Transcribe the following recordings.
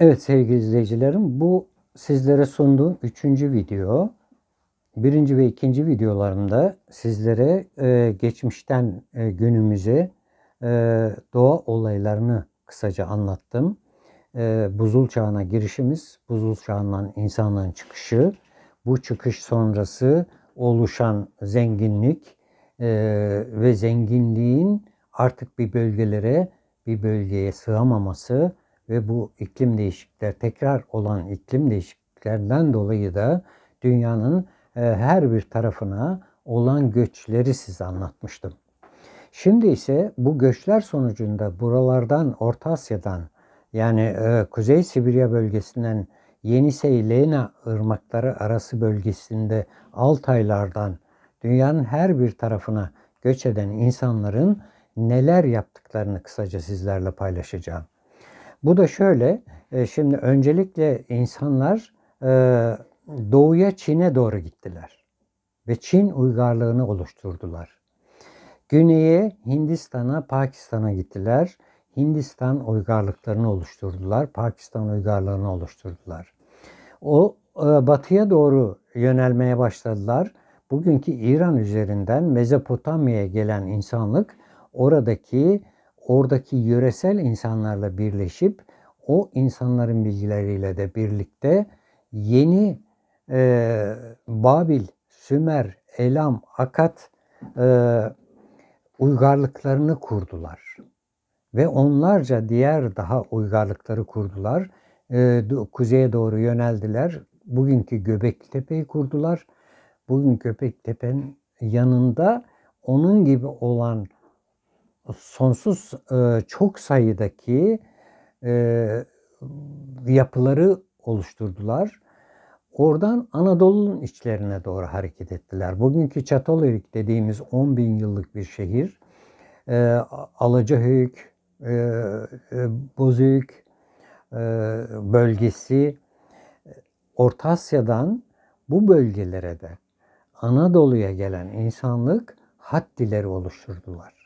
Evet sevgili izleyicilerim bu sizlere sunduğum üçüncü video. Birinci ve ikinci videolarımda sizlere e, geçmişten e, günümüze e, doğa olaylarını kısaca anlattım. E, buzul çağına girişimiz, buzul çağından insanlığın çıkışı, bu çıkış sonrası oluşan zenginlik e, ve zenginliğin artık bir bölgelere, bir bölgeye sığamaması ve bu iklim değişiklikler tekrar olan iklim değişikliklerinden dolayı da dünyanın e, her bir tarafına olan göçleri size anlatmıştım. Şimdi ise bu göçler sonucunda buralardan Orta Asya'dan yani e, Kuzey Sibirya bölgesinden Yenisey Lena ırmakları arası bölgesinde Altaylardan dünyanın her bir tarafına göç eden insanların neler yaptıklarını kısaca sizlerle paylaşacağım. Bu da şöyle, e, şimdi öncelikle insanlar e, doğuya Çin'e doğru gittiler ve Çin uygarlığını oluşturdular. Güneye Hindistan'a, Pakistan'a gittiler. Hindistan uygarlıklarını oluşturdular, Pakistan uygarlığını oluşturdular. O e, batıya doğru yönelmeye başladılar. Bugünkü İran üzerinden Mezopotamya'ya gelen insanlık oradaki oradaki yöresel insanlarla birleşip o insanların bilgileriyle de birlikte yeni e, Babil, Sümer, Elam, Akat e, uygarlıklarını kurdular. Ve onlarca diğer daha uygarlıkları kurdular. E, kuzeye doğru yöneldiler. Bugünkü Göbekli Tepe'yi kurdular. Bugün Göbekli Tepe'nin yanında onun gibi olan sonsuz e, çok sayıdaki e, yapıları oluşturdular. Oradan Anadolu'nun içlerine doğru hareket ettiler. Bugünkü Çatalhöyük dediğimiz 10 bin yıllık bir şehir, e, Alacahöyük, e, Bozüyük bölgesi, Orta Asya'dan bu bölgelere de Anadolu'ya gelen insanlık Hattileri oluşturdular.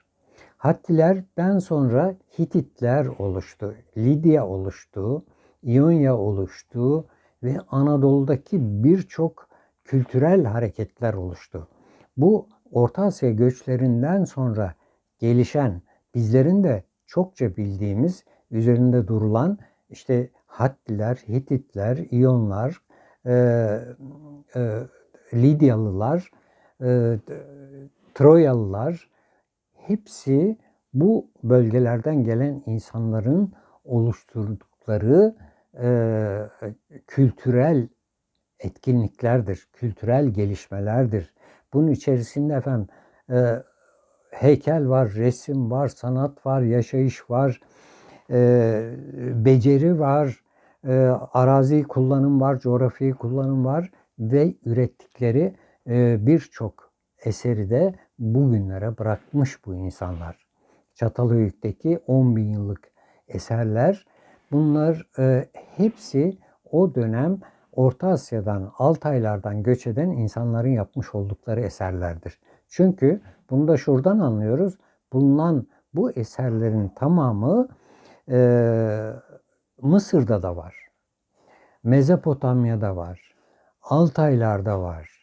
Hattilerden sonra Hititler oluştu, Lidya oluştu, İonya oluştu ve Anadolu'daki birçok kültürel hareketler oluştu. Bu Orta Asya göçlerinden sonra gelişen, bizlerin de çokça bildiğimiz, üzerinde durulan işte Hattiler, Hititler, İyonlar, e, e, Lidyalılar, e, Troyalılar, hepsi bu bölgelerden gelen insanların oluşturdukları e, kültürel etkinliklerdir, kültürel gelişmelerdir. Bunun içerisinde efendim e, heykel var, resim var, sanat var, yaşayış var, e, beceri var, e, arazi kullanım var, coğrafi kullanım var ve ürettikleri e, birçok eseri de bugünlere bırakmış bu insanlar. Çatalhöyük'teki 10 bin yıllık eserler bunlar e, hepsi o dönem Orta Asya'dan, Altaylardan göç eden insanların yapmış oldukları eserlerdir. Çünkü bunu da şuradan anlıyoruz. Bulunan bu eserlerin tamamı e, Mısır'da da var. Mezopotamya'da var. Altaylar'da var.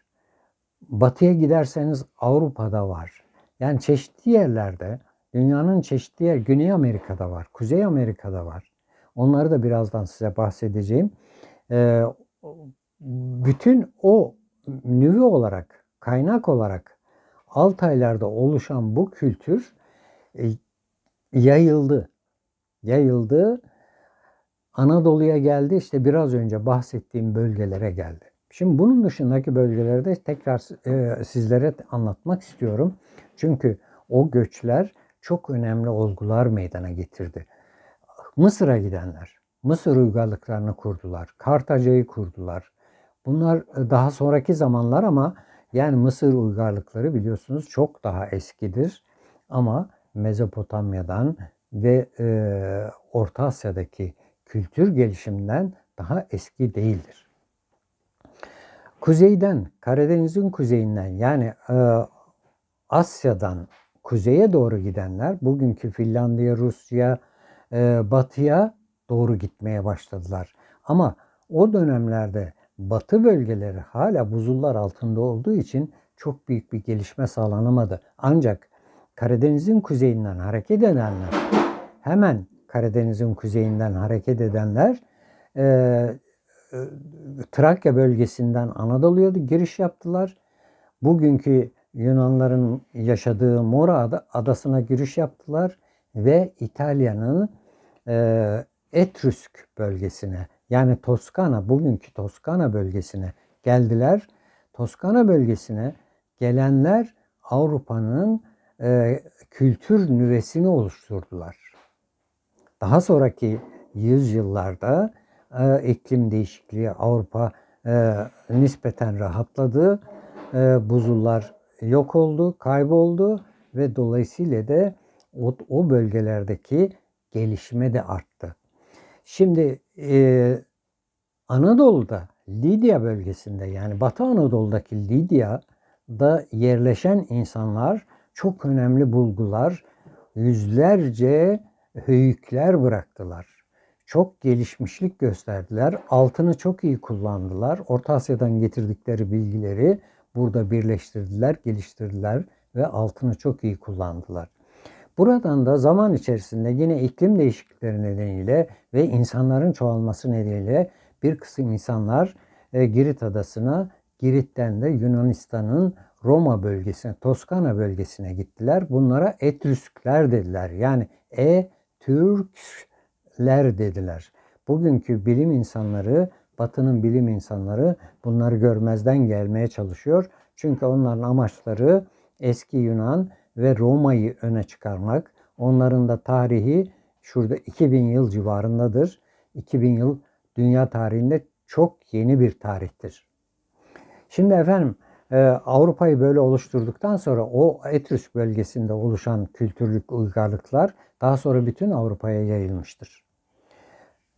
Batıya giderseniz Avrupa'da var. Yani çeşitli yerlerde, dünyanın çeşitli yer, Güney Amerika'da var, Kuzey Amerika'da var. Onları da birazdan size bahsedeceğim. Ee, bütün o nüve olarak, kaynak olarak Altaylar'da oluşan bu kültür e, yayıldı. Yayıldı. Anadolu'ya geldi. İşte biraz önce bahsettiğim bölgelere geldi. Şimdi bunun dışındaki bölgelerde tekrar e, sizlere anlatmak istiyorum. Çünkü o göçler çok önemli olgular meydana getirdi. Mısır'a gidenler, Mısır uygarlıklarını kurdular, Kartaca'yı kurdular. Bunlar e, daha sonraki zamanlar ama yani Mısır uygarlıkları biliyorsunuz çok daha eskidir. Ama Mezopotamya'dan ve e, Orta Asya'daki kültür gelişiminden daha eski değildir. Kuzeyden, Karadeniz'in kuzeyinden yani e, Asya'dan kuzeye doğru gidenler, bugünkü Finlandiya, Rusya, e, batıya doğru gitmeye başladılar. Ama o dönemlerde batı bölgeleri hala buzullar altında olduğu için çok büyük bir gelişme sağlanamadı. Ancak Karadeniz'in kuzeyinden hareket edenler, hemen Karadeniz'in kuzeyinden hareket edenler e, Trakya bölgesinden Anadolu'ya giriş yaptılar. Bugünkü Yunanların yaşadığı Mora adasına giriş yaptılar ve İtalya'nın e, Etrüsk bölgesine yani Toskana, bugünkü Toskana bölgesine geldiler. Toskana bölgesine gelenler Avrupa'nın e, kültür nüvesini oluşturdular. Daha sonraki yüzyıllarda e, iklim değişikliği Avrupa e, nispeten rahatladı. E, buzullar yok oldu, kayboldu ve dolayısıyla da o, o bölgelerdeki gelişme de arttı. Şimdi e, Anadolu'da Lidya bölgesinde yani Batı Anadolu'daki Lidya'da yerleşen insanlar çok önemli bulgular, yüzlerce höyükler bıraktılar. Çok gelişmişlik gösterdiler. Altını çok iyi kullandılar. Orta Asya'dan getirdikleri bilgileri burada birleştirdiler, geliştirdiler ve altını çok iyi kullandılar. Buradan da zaman içerisinde yine iklim değişiklikleri nedeniyle ve insanların çoğalması nedeniyle bir kısım insanlar e, Girit adasına, Girit'ten de Yunanistan'ın Roma bölgesine, Toskana bölgesine gittiler. Bunlara Etrüskler dediler. Yani E-Türkler dediler. Bugünkü bilim insanları, Batı'nın bilim insanları bunları görmezden gelmeye çalışıyor. Çünkü onların amaçları eski Yunan ve Roma'yı öne çıkarmak. Onların da tarihi şurada 2000 yıl civarındadır. 2000 yıl dünya tarihinde çok yeni bir tarihtir. Şimdi efendim e, Avrupa'yı böyle oluşturduktan sonra o Etrüsk bölgesinde oluşan kültürlük uygarlıklar daha sonra bütün Avrupa'ya yayılmıştır.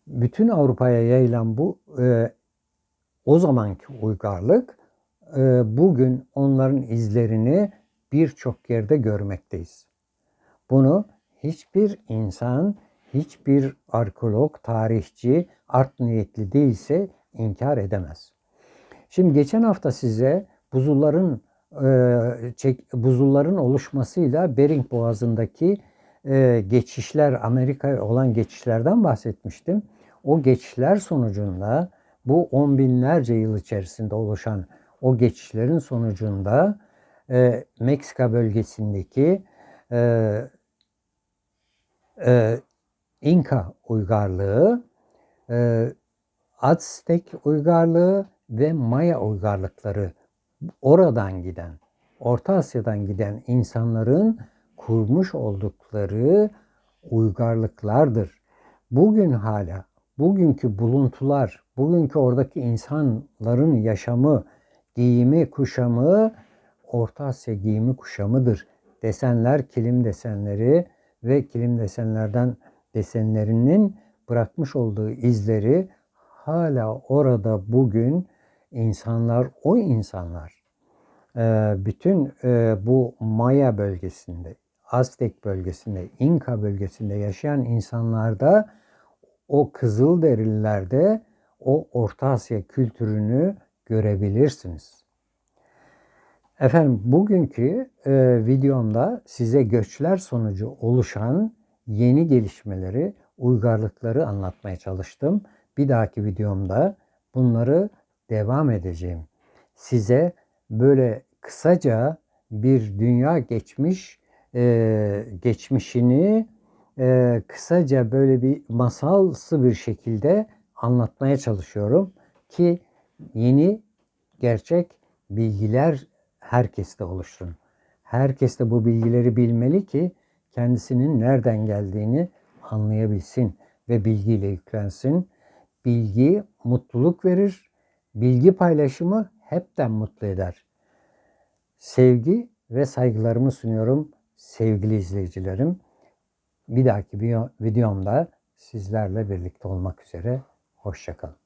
Bütün Avrupa'ya yayılan bu e, o zamanki uygarlık e, bugün onların izlerini birçok yerde görmekteyiz. Bunu hiçbir insan, hiçbir arkeolog, tarihçi art niyetli değilse inkar edemez. Şimdi geçen hafta size buzulların e, çek, buzulların oluşmasıyla Bering Boğazı'ndaki e, geçişler, Amerika'ya olan geçişlerden bahsetmiştim. O geçişler sonucunda bu on binlerce yıl içerisinde oluşan o geçişlerin sonucunda e, Meksika bölgesindeki e, e, İnka uygarlığı, e, Aztek uygarlığı ve Maya uygarlıkları oradan giden, Orta Asya'dan giden insanların kurmuş oldukları uygarlıklardır. Bugün hala bugünkü buluntular, bugünkü oradaki insanların yaşamı, giyimi, kuşamı Orta Asya giyimi kuşamıdır. Desenler kilim desenleri ve kilim desenlerden desenlerinin bırakmış olduğu izleri hala orada bugün insanlar, o insanlar e, bütün e, bu Maya bölgesinde, Aztek bölgesinde, İnka bölgesinde yaşayan insanlarda o kızıl derilerde o Orta Asya kültürünü görebilirsiniz. Efendim bugünkü e, videomda size göçler sonucu oluşan yeni gelişmeleri, uygarlıkları anlatmaya çalıştım. Bir dahaki videomda bunları devam edeceğim. Size böyle kısaca bir dünya geçmiş e, geçmişini e, kısaca böyle bir masalsı bir şekilde anlatmaya çalışıyorum ki yeni gerçek bilgiler herkeste oluşsun. Herkes de bu bilgileri bilmeli ki kendisinin nereden geldiğini anlayabilsin ve bilgiyle yüklensin. Bilgi mutluluk verir. Bilgi paylaşımı hepten mutlu eder. Sevgi ve saygılarımı sunuyorum sevgili izleyicilerim. Bir dahaki videomda sizlerle birlikte olmak üzere. Hoşçakalın.